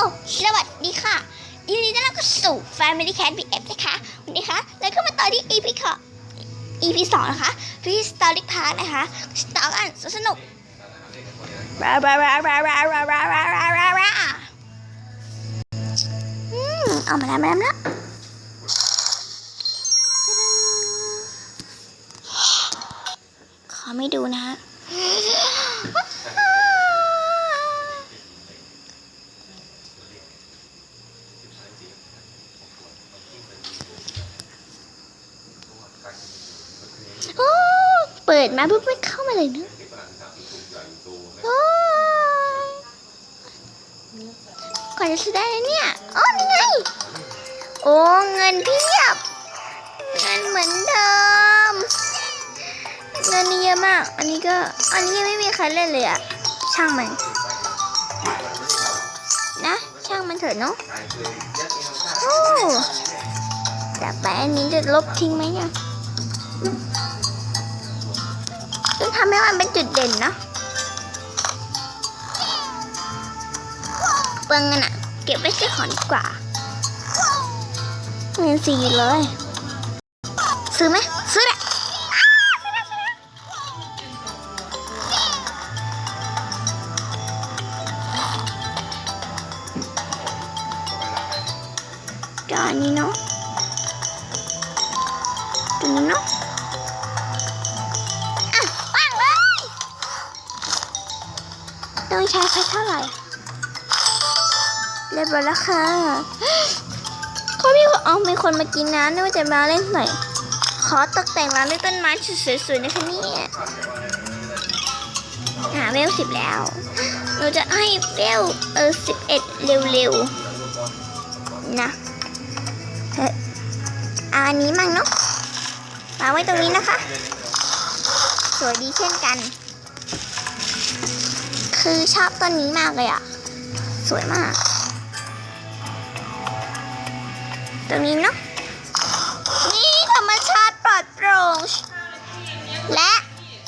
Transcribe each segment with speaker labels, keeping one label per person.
Speaker 1: อ้สวัสดีค่ะ ยินดีต้อนรับเข้าสู่ Family Cat BF นะคะวันนี้คะแล้วก็มาต่อที่ EP ค่ะ EP สองนะคะ Prehistoric Park นะคะสตอกันสนุกราราราราราราราราราราราอืมเอามาแล้วมาแล้ว ปิดมาปุ๊บไม่เข้ามาเลยเนอะโอ้ยก่อนจะซื้อได้เนี่ยอ๋อนี่ไง โอ้เงินเพียบ เงินเหมือนเดิม เงินนี่เยอะมาก อันนี้ก็ อันนี้ยังไม่มีใครเล่นเลยอะช่างมัน นะ ช่างมันเถอะเนาะโอ้แต่ไปอันนี้จะลบทิ้งไหมเนี่ย ต้องทำให้มันเป็นจุดเด่นเนอะเปลืองเงินอะเก็บไว้ซื้อของดีกว่าเงินสี่เลย ซื้อไหมซื้อแหละอ้าวซื้อแล้วซื้อแล้วจานนี้เนาะ ใช้ไฟเท่าไหร่ เรียบร้อยแล้วค่ะเขามีคนเอามีคนมากินน้ำด้วยว่าจะมาเล่นหน่อย ขอตกแต่งร้านด้วยต้นไม้สวยๆนะคะเนี่ยหาเวลสิบแล้ว เราจะให้เวลเออสิบเอ็ดเร็วๆ นะเฮ้ยอาอันนี้มั่งเนาะวางไว้ตรงนี้นะคะ สวยดีเช่นกัน คือชอบต้นนี้มากเลยอะสวยมาก ตรงนี้เนาะนี่ธรรมชาติปลอดโปร่งและ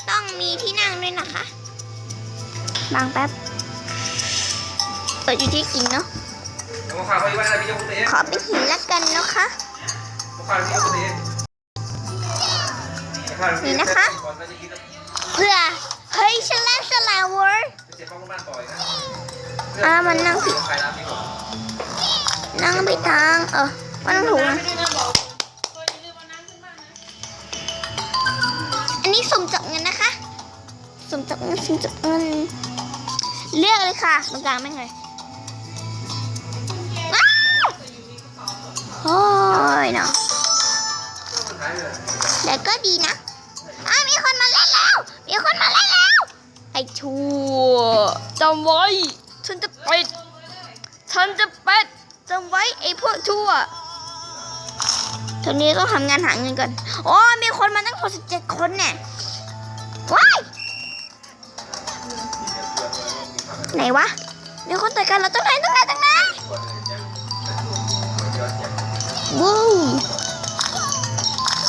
Speaker 1: ต้องมีที่นั่งด้วยนะคะบางแป๊บเปิดอยู่ที่กินเนาะ
Speaker 2: Mau khảo hơi bạn là video quốc tế.
Speaker 1: ขอเป็นหินละกันนะคะ
Speaker 2: Mau khảo video quốc tế. Khảo video
Speaker 1: Nhìn nó
Speaker 2: quốc tế,
Speaker 1: khác.
Speaker 2: còn ta chỉ ghi được
Speaker 1: เพื่อเฮ้ยฉันเล่นสลาเว อร์
Speaker 2: cái chế phong của bạn tỏi nữa.
Speaker 1: อ่ามันนั่งผิด
Speaker 2: Phải làm đi của.
Speaker 1: นั่งไปทาง เออมันถูกนะอันนี้สุ่มจับเงินนะคะ สุ่มจับเงินสุ่มจับเงิน เลือกเลยค่ะตรงกลางไม่งเลยว้าวโอ้ยเนาะ
Speaker 2: Thái rồi.
Speaker 1: แต่ก็ดีนะ อ้ามีคนมาเล่นแล้ว มีคนมาเล่นแล้ว ไอ้ชั่วจำไว้ฉันจะปิดฉันจะปิดจำไว้ไอ้พวกชั่วตอนนี้ต้องทำงานหาเงินก่อนโอ้มีคนมาตั้ง67คนเนี่ยว้ายไหนวะมีคนต่อยกันเราต้องไหนต้องไหนต้องไหนวู้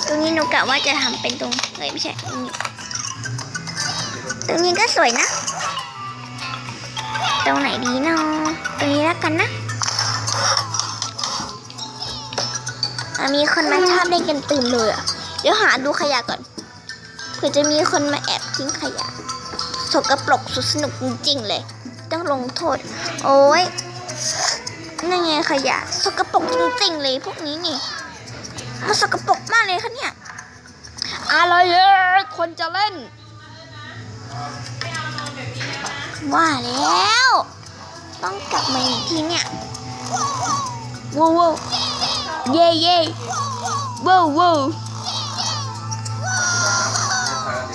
Speaker 1: ตรงนี้หนูกะว่าจะทำเป็นตรงเอ้ยไม่ใช่ ตรงนี้ก็สวยนะ ตรงไหนดีเนาะตรงนี้แล้วกันนะอะมีคนมาชอบเล่นกันตื่นเลยอะ เดี๋ยวหาดูขยะก่อน เผื่อจะมีคนมาแอบทิ้งขยะ สกปรกสุดสนุกจริงๆเลย ต้องลงโทษ โอ้ยนั่นไงขยะ สกปรกจริงๆเลยพวกนี้นี่ มันสกปรกมากเลยค่ะเนี่ย อะไรเอ่ยคนจะเล่น ว่าแล้ว ต้องกลับมาอีกทีเนี่ยว้าวเย่เย่ว้าวว้าว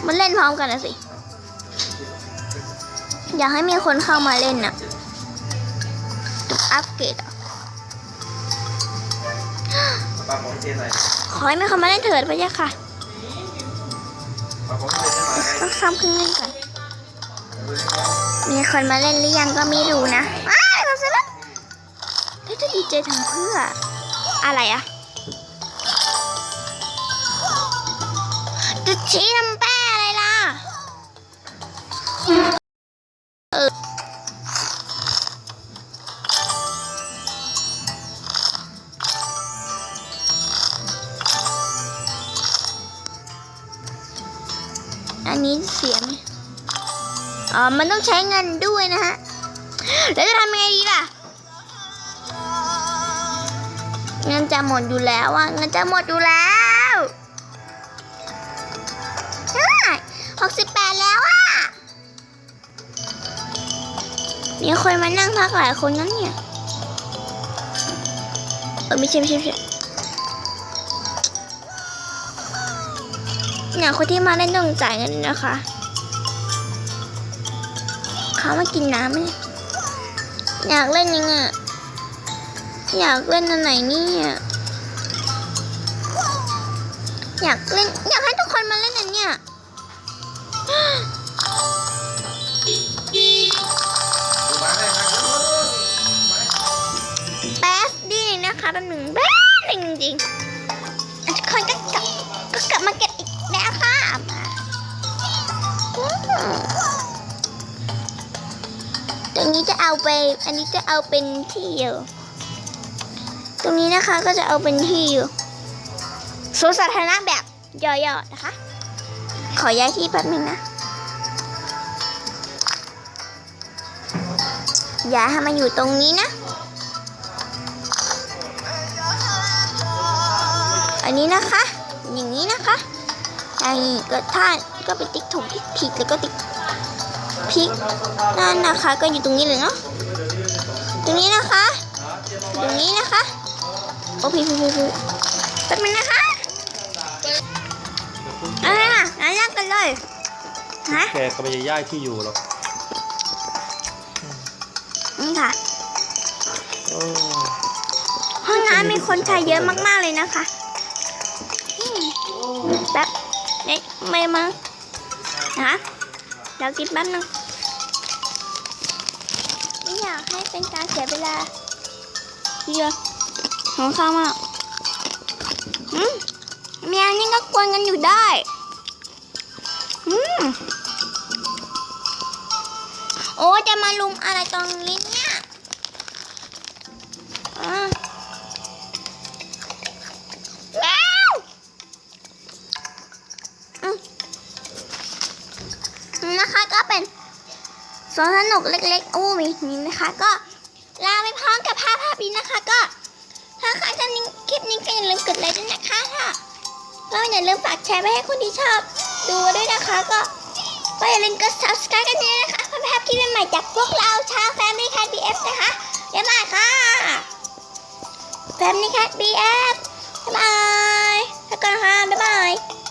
Speaker 1: มันเล่นพร้อมกันนะสิ อยากให้มีคนเข้ามาเล่นน่ะอัปเกรดอะขอให้มีคนมาเล่นเถิดพะยะค่ะต้องซ้ำเครื่องเล่นก่อน มีคนมาเล่นหรือยังก็ไม่รู้นะอ้าวเสร็จแล้วเฮ้จะดีเจทำเพื่อ อะไรอะจะชี้ทำแป้อะไรล่ะอันนี้เสียไหม อ๋อ มันต้องใช้เงินด้วยนะฮะ แล้วจะทำยังไงดีล่ะ เงินจะหมดอยู่แล้วอะเงินจะหมดอยู่แล้วใช่หกสิบแปดแล้วอะมีคนมานั่งพักหลายคนนั้นเนี่ย เออไม่ใช่ไม่ใช่ไม่ใช่เนี่ยคนที่มาเล่นต้องจ่ายเงินนะคะามากินน้ำไหมอยากเล่นยังไงอยากเล่นอันไหนนี่อยากเล่น อยากให้ทุกคนมาเล่นอันเนี่ย
Speaker 2: ดูมาได้มาเย
Speaker 1: แป๊บดีเลยนะคะแป๊บหนึ่งแป๊บหนึ่งจริงๆทุกคนก็กลับก็กลับมาเก็บอีกแล้วค่ะ นี้จะเอาไป อันนี้จะเอาเป็นที่อยู่ ตรงนี้นะคะก็จะเอาเป็นที่อยู่สวนสาธารณะแบบย่อๆนะคะ ขอย้ายที่แป๊บหนึงนะ ย้ายให้มาอยู่ตรงนี้นะ อันนี้นะคะ อย่างนี้นะคะอย่างนี้ก็ถ้าก็ไปติ๊กถูกที่ผิดแล้วก็ติ๊ก พลิกนั่นนะคะก็อยู่ตรงนี้เลยเนาะตรงนี้นะคะ ตรงนี้นะคะโอ้พี่พี่พี่พี่แป๊บนึงนะคะเอาละงั้นเริ่มกันเลยฮะ
Speaker 3: แกก็ไม่ได้ย้ายที่อยู่หรอก
Speaker 1: นี่ค่ะ
Speaker 3: โอ้
Speaker 1: ห้องน้ำมีคนใช้เยอะมากๆเลยนะคะอืมแป๊บเอ๊ะไม่มานะ เดี๋ยวกินแป๊บนึงไม่อยากให้เป็นการเสียเวลาเยอะของข้าวมากอืมแมวนี่ก็กวนกันอยู่ได้อืมโอ้จะมาลุมอะไรตรงนี้เนี่ยอ่า ก็เป็นสวนสนุกเล็กๆอู้มีนี้นะคะ ก็ลาไปพร้อมกับภาพภาพนี้นะคะ ก็ถ้าใครชอบคลิปนี้ก็อย่าลืมกดไลค์ด้วยนะคะถ้าก็อย่าลืมฝากแชร์ไปให้คนที่ชอบ ดูด้วยนะคะก็ก็อย่าลืมกด subscribe กันด้วยนะคะเพื่อไม่พคลิปใหม่ๆจากพวกเราชาว Family Cat BF นะคะบ๊ายบายค่ะ Family Cat BF บ๊ายบาย